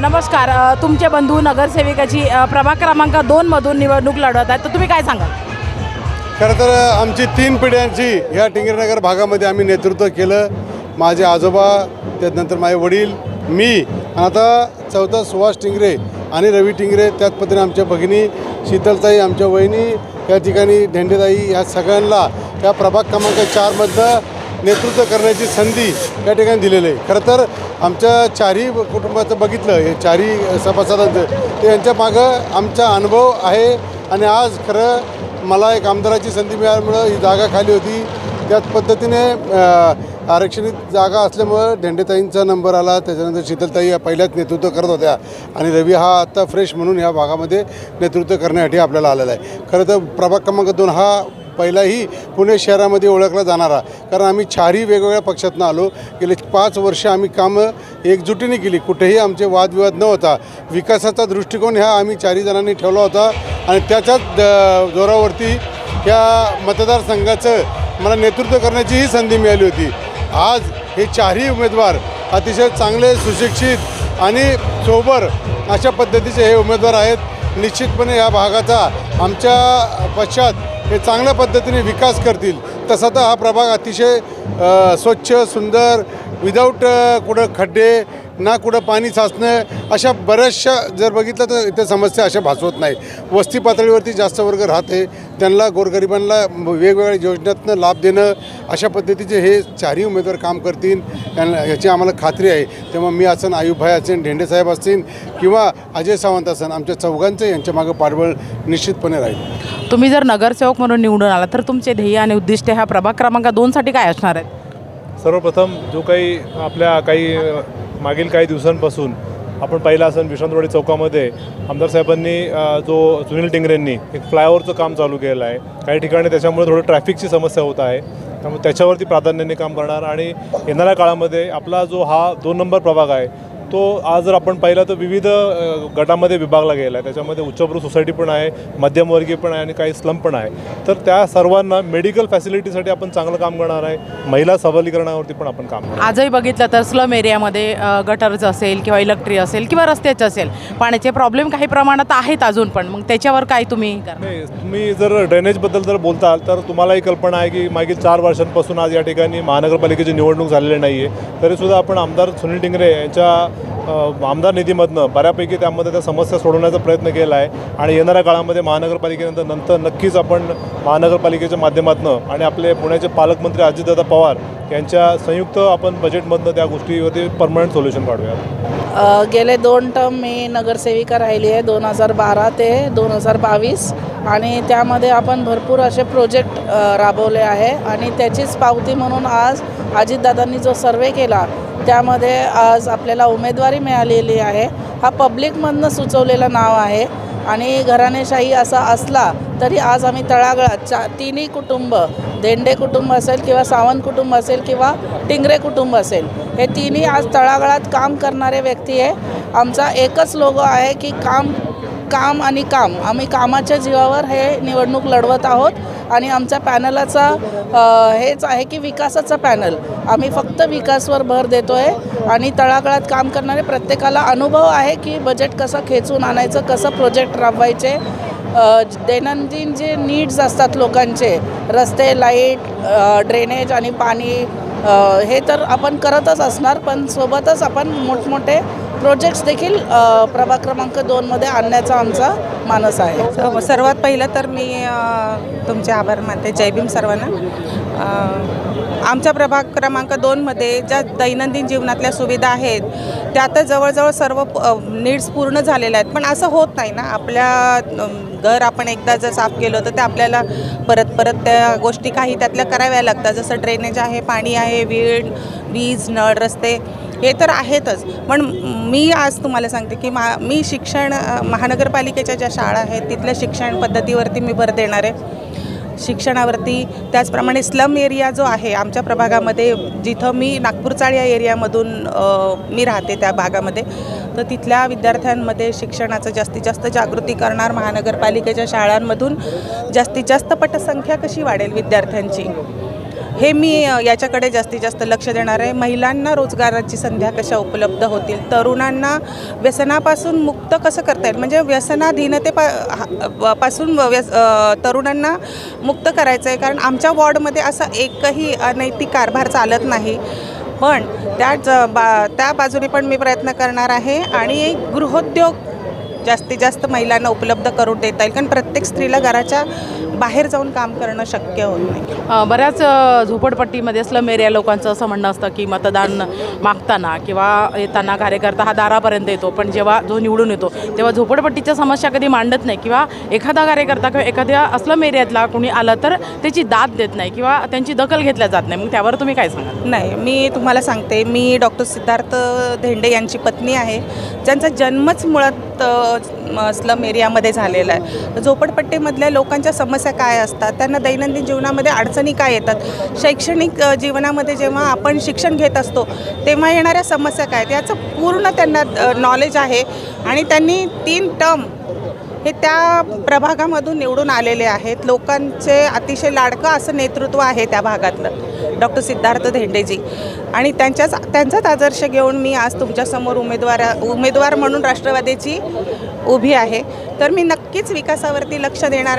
नमस्कार. तुमचे बंधू नगरसेविकाची प्रभाग क्रमांक दोनमधून निवडणूक लढवत आहेत. तर तुम्ही काय सांगाल? खरं तर आमची तीन पिढ्यांची ह्या टिंगरनगर भागामध्ये आम्ही नेतृत्व केलं. माझे आजोबा त्यानंतर माझे वडील मी आणि आता चौथा सुभाष टिंगरे आणि रवी टिंगरे त्याच पद्धतीने आमच्या भगिनी शीतलताई आमच्या वहिनी या ठिकाणी धेंडेताई या सगळ्यांना त्या प्रभाग क्रमांक चारमधलं नेतृत्व करण्याची संधी या ठिकाणी दिलेली आहे. खरं तर आमच्या चारही कुटुंबाचं बघितलं हे चारही सभासदांचं ते यांच्या मागं आमचा अनुभव आहे. आणि आज खरं मला एक आमदाराची संधी मिळाल्यामुळं ही जागा खाली होती. त्याच पद्धतीने आरक्षणित जागा असल्यामुळं धेंडेताईंचा नंबर आला. त्याच्यानंतर शीतलताई या पहिल्याच नेतृत्व करत होत्या. आणि रवी हा आत्ता फ्रेश म्हणून ह्या भागामध्ये नेतृत्व करण्यासाठी आपल्याला आलेला आहे. खरं तर प्रभाग क्रमांक दोन हा पहिलाही पुणे शहरामध्ये ओळखला जाणारा. कारण आम्ही चारही वेगवेगळ्या पक्षातनं आलो. गेले पाच वर्ष आम्ही कामं एकजुटीने केली. कुठेही आमचे वादविवाद न होता. विकासाचा दृष्टिकोन ह्या आम्ही चारही जणांनी ठेवला होता. आणि त्याच्याच द- जोरावरती या मतदारसंघाचं मला नेतृत्व करण्याचीही संधी मिळाली होती. आज हे चारही उमेदवार अतिशय चांगले सुशिक्षित आणि सोबर अशा पद्धतीचे हे उमेदवार आहेत. निश्चितपणे या भागाचा आमच्या पश्चात हे चांगल्या पद्धतीने विकास करतील. तसा तर हा प्रभाग अतिशय स्वच्छ सुंदर विदाऊट कुठं खड्डे ना कुठं पाणी साचणं अशा बऱ्याचशा जर बघितलं तर इथे समस्या अशा भासवत नाही. वस्ती पातळीवरती जास्त वर्ग राहते त्यांना गोरगरिबांना वेगवेगळ्या योजनातनं लाभ देणं अशा पद्धतीचे हे चारही उमेदवार काम करतील त्यांना याची आम्हाला खात्री आहे. तेव्हा मी असेन आयुभाई असेल ढेंडेसाहेब असतील किंवा अजय सावंत असेल आमच्या चौघांचं यांच्या मागं पाठबळ निश्चितपणे राहील. तुम्ही जर नगरसेवक म्हणून निवडून आला तर तुमचे ध्येय आणि उद्दिष्ट ह्या प्रभाग क्रमांक दोनसाठी काय असणार आहेत? सर्वप्रथम जो काही आपल्या काही मागील काही दिवसांपासून आपण पाहिलं असं विश्रांतवाडी चौकामध्ये आमदार साहेबांनी जो सुनील टिंगरेंनी एक फ्लायओव्हरचं काम चालू केलं आहे. काही ठिकाणी त्याच्यामुळे थोडं ट्रॅफिकची समस्या होत आहे. त्यामुळे त्याच्यावरती प्राधान्याने काम करणार आणि येणाऱ्या काळामध्ये आपला जो हा दोन नंबर प्रभाग आहे तो आज जर आपण पाहिला तर विविध गटामध्ये विभागला गेला आहे त्याच्यामध्ये उच्चभ्रू सोसायटी पण आहे मध्यमवर्गीय पण आहे आणि काही स्लम पण आहे. तर त्या सर्वांना मेडिकल फॅसिलिटीसाठी आपण चांगलं काम करणार आहे. महिला सबलीकरणावरती पण आपण काम आजही बघितलं तर स्लम एरियामध्ये गटरचं असेल किंवा इलेक्ट्रिक असेल किंवा रस्त्याचं असेल पाण्याचे प्रॉब्लेम काही प्रमाणात आहेत अजून पण. मग त्याच्यावर काय तुम्ही नाही तुम्ही जर ड्रेनेजबद्दल जर बोलताल तर तुम्हालाही कल्पना आहे की मागील चार वर्षांपासून आज या ठिकाणी महानगरपालिकेची निवडणूक झालेली नाही आहे तरीसुद्धा आपण आमदार सुनील टिंगरे यांच्या आमदार निधीमधनं बऱ्यापैकी त्यामध्ये त्या समस्या सोडवण्याचा प्रयत्न केला आहे. आणि येणाऱ्या काळामध्ये महानगरपालिकेनंतर नंतर नक्कीच आपण महानगरपालिकेच्या माध्यमातून आणि आपले पुण्याचे पालकमंत्री अजितदादा पवार यांच्या संयुक्त आपण बजेटमधनं त्या गोष्टीवरती परमनंट सोल्युशन काढूया गेले दोन टर्म मी नगरसेविका राहिली आहे दोन हजार बारा ते दोन हजार बावीस. आणि त्यामध्ये आपण भरपूर असे प्रोजेक्ट राबवले आहे. आणि त्याचीच पावती म्हणून आज अजितदादांनी जो सर्वे केला त्यामध्ये आज आपल्याला उमेदवारी मिळालेली आहे. हा पब्लिकमधनं सुचवलेलं नाव आहे. आणि घराणेशाही असा असला तरी आज आम्ही तळागळात चा तिन्ही कुटुंब देंडे कुटुंब असेल किंवा सावंत कुटुंब असेल किंवा टिंगरे कुटुंब असेल हे तिन्ही आज तळागळात काम करणारे व्यक्ती आहे. आमचा एकच लोगो आहे की काम काम आणि काम. आम्ही कामाच्या जीवावर हे निवडणूक लढवत आहोत आणि आमच्या पॅनलाचा हेच आहे की विकासाचा पॅनल. आम्ही फक्त विकासवर भर देतो आहे आणि तळागाळात काम करणारे प्रत्येकाला अनुभव आहे की बजेट कसं खेचून आणायचं कसं प्रोजेक्ट राबवायचे. दैनंदिन जे नीड्स असतात लोकांचे रस्ते लाइट ड्रेनेज आणि पाणी हे तर आपण करतच असणार पण सोबतच आपण मोठमोठे प्रोजेक्ट्स देखील प्रभाग क्रमांक दोनमध्ये आणण्याचा आमचा मानस आहे. सर्वात पहिलं तर मी तुमचे आभार मानते. जय भीम सर्वांना. आमच्या प्रभाग क्रमांक दोनमध्ये ज्या दैनंदिन जीवनातल्या सुविधा आहेत त्या तर जवळजवळ सर्व नीड्स पूर्ण झालेल्या आहेत. पण असं होत नाही ना. आपल्या घर आपण एकदा जर साफ केलं तर ते आपल्याला परत परत त्या गोष्टी काही त्यातल्या कराव्या लागतात. जसं ड्रेनेज आहे पाणी आहे वीड वीज नळ रस्ते. हे तर आहेतच. पण मी आज तुम्हाला सांगते की मा मी शिक्षण महानगरपालिकेच्या ज्या शाळा आहेत तिथल्या शिक्षण पद्धतीवरती मी भर देणार आहे. शिक्षणावरती त्याचप्रमाणे स्लम एरिया जो आहे आमच्या प्रभागामध्ये जिथं मी नागपूरचाळ या एरियामधून मी राहते त्या भागामध्ये तर तिथल्या विद्यार्थ्यांमध्ये शिक्षणाचं जास्तीत जास्त जागृती करणार महानगरपालिकेच्या शाळांमधून जास्तीत जास्त पटसंख्या कशी वाढेल विद्यार्थ्यांची? हे मी याच्याकडे जास्तीत जास्त लक्ष देणार आहे. महिलांना रोजगाराची संध्या कशा उपलब्ध होतील? तरुणांना व्यसनापासून मुक्त कसं करता येईल? म्हणजे व्यसनाधीनते पा पासून व्यस तरुणांना मुक्त करायचं आहे. कारण आमच्या वॉर्डमध्ये असा एकही अनैतिक कारभार चालत नाही. पण त्याच बा त्या बाजूने पण मी प्रयत्न करणार आहे. आणि गृहोद्योग जास्तीत जास्त महिलांना उपलब्ध करून देता येईल. कारण प्रत्येक स्त्रीला घराच्या बाहेर जाऊन काम करणं शक्य होत नाही. बऱ्याच झोपडपट्टीमध्ये स्लम एरिया लोकांचं असं म्हणणं असतं की मतदान मागताना किंवा येताना कार्यकर्ता हा दारापर्यंत येतो पण जेव्हा जो निवडून येतो तेव्हा झोपडपट्टीच्या समस्या कधी मांडत नाही किंवा एखादा कार्यकर्ता किंवा एखाद्या स्लम एरियातला कोणी आलं तर त्याची दाद देत नाही किंवा त्यांची दखल घेतल्या जात नाही. मग त्यावर तुम्ही काय सांगाल? नाही मी तुम्हाला सांगते मी डॉक्टर सिद्धार्थ धेंडे यांची पत्नी आहे. ज्यांचा जन्मच मुळात स्लम एरियामध्ये झालेला आहे. झोपडपट्टीमधल्या लोकांच्या समस्या काय असतात? त्यांना दैनंदिन जीवनामध्ये अडचणी काय येतात? शैक्षणिक जीवनामध्ये जेव्हा आपण शिक्षण घेत असतो तेव्हा येणाऱ्या समस्या काय आहेत? याचं पूर्ण त्यांना नॉलेज आहे आणि त्यांनी तीन टर्म हे त्या प्रभागामधून निवडून आलेले आहेत. लोकांचे अतिशय लाडकं असं नेतृत्व आहे त्या भागातलं. डॉक्टर सिद्धार्थ धेंडेजी. आणि त्यांच्याच त्यांचाच आदर्श घेऊन मी आज तुमच्यासमोर उमेदवार उमेदवार म्हणून राष्ट्रवादीची उभी आहे. तर मी नक्कीच विकासावरती लक्ष देणार